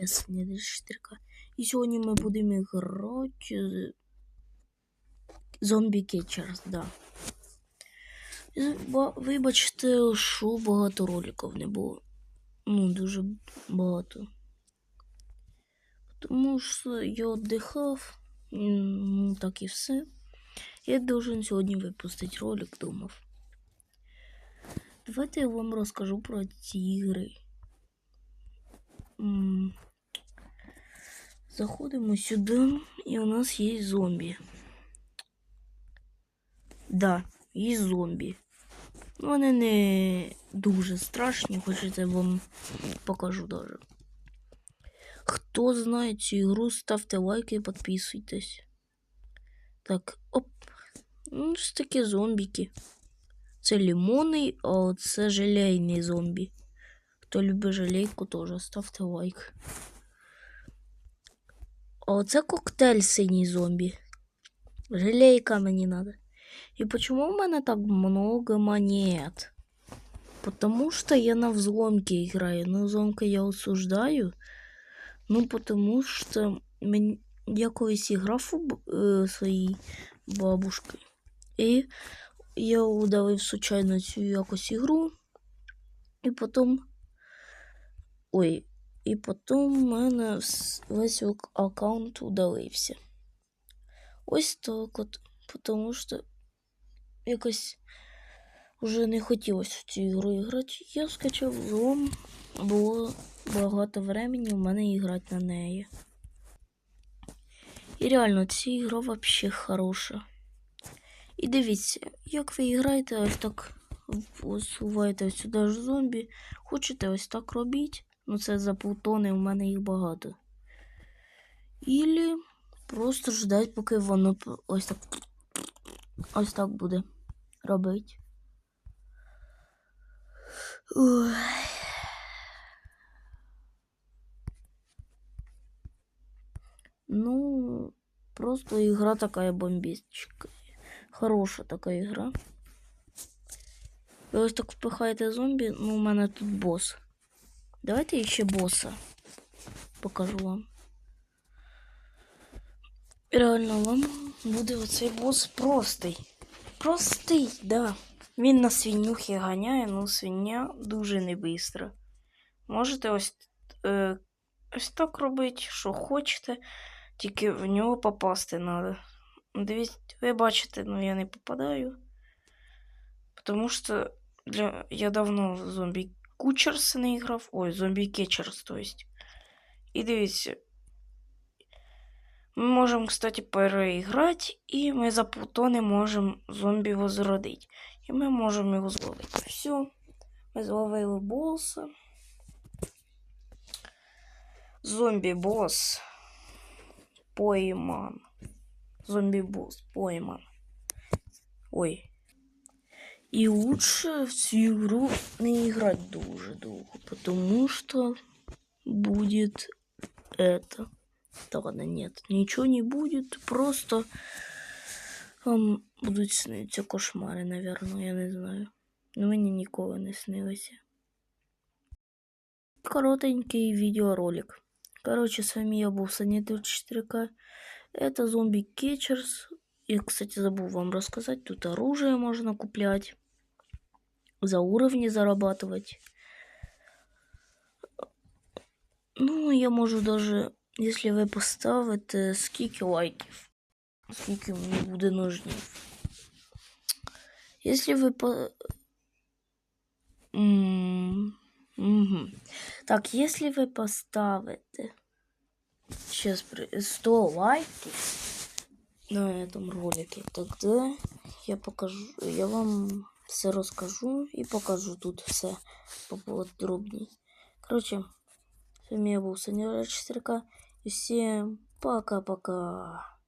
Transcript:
Я Саня 4К. І сьогодні ми будемо грати Зомбі Кетчерс, да. Вибачте, що багато роликів не було. Ну, дуже багато. Тому що я віддихав, ну так і все. Я должен сьогодні випустити ролик, думав. Давайте я вам розкажу про ці ігри. Заходимо сюди, і у нас є зомбі. Да, є зомбі. Вони не дуже страшні, хочете вам покажу даже. Хто знає цю ігру, ставте лайки і підписуйтесь. Так, оп. Ну, ж такі зомбіки. Це лимонний, а це желейний зомбі. Хто любить желейку, теж ставте лайк. А оце коктейль синій зомбі. Желейка мені надо. И почему у меня так много монет? Потому что я на взломке играю. На взломке я осуждаю. Ну, потому что мен... я колись грав у б- е, своїй бабушки. І я удалив случайно цю якось ігру. І потім. Ой, і потім у мене весь аккаунт удалився. Ось так от. Потому що якось вже не хотілося в цю ігру грати. Я скачав злом, було багато времени у мене грати на неї. І реально, ця ігра вообще хороша. І дивіться, як ви граєте, ось так усуваєте сюди ж зомбі. Хочете ось так робіть. Ну це за плутони, у мене їх багато. Ілі просто ждать, поки воно ось так. Ось так буде робити. Ой. Ну, просто игра такая бомбістичка. Хороша така ігра. Ви ось так впихаєте зомбі, ну у мене тут бос. Давайте ще боса покажу вам. Реально вам буде оцей бос простий. Простий, да. Він на свинюхи ганяє, ну свиня дуже не бистро. Можете ось, е, так робити, що хочете, тільки в нього попасти треба. Дивіться, ви бачите, ну я не попадаю. Тому що для... я давно зомбі Кучерс не грав. Ой, зомбі Кетчерс, то есть. І дивіться. Ми можемо, кстати, переіграти, і ми за плутони можемо зомбі возродити. І ми можемо його зловити. Все. Ми зловили боса. Зомбі-бос. Пойман. Зомбі-бос. Пойман. Ой. І лучше в цю ігру не грати дуже довго, потому что будет это. Да ладно, нет, ничего не будет, просто вам будуть сниться кошмари, наверное, я не знаю. Ну, мені ніколи не снилося. Коротенький видеоролик. Короче, с вами я был Саня 4К. Это зомби Кетчерс. Я, кстати, забыл вам рассказать. Тут оружие можно куплять. За уровни зарабатывать. Ну, я можу даже, если ви поставите скільки лайків, скільки мені буде нужнів. Если ви по... Мгм. Так, если ви поставите сейчас 100 лайків на этом ролике, тогда я покажу, я вам все розкажу і покажу тут все поподробней. Короче, с вами я был Саня 4К. И всем пока-пока.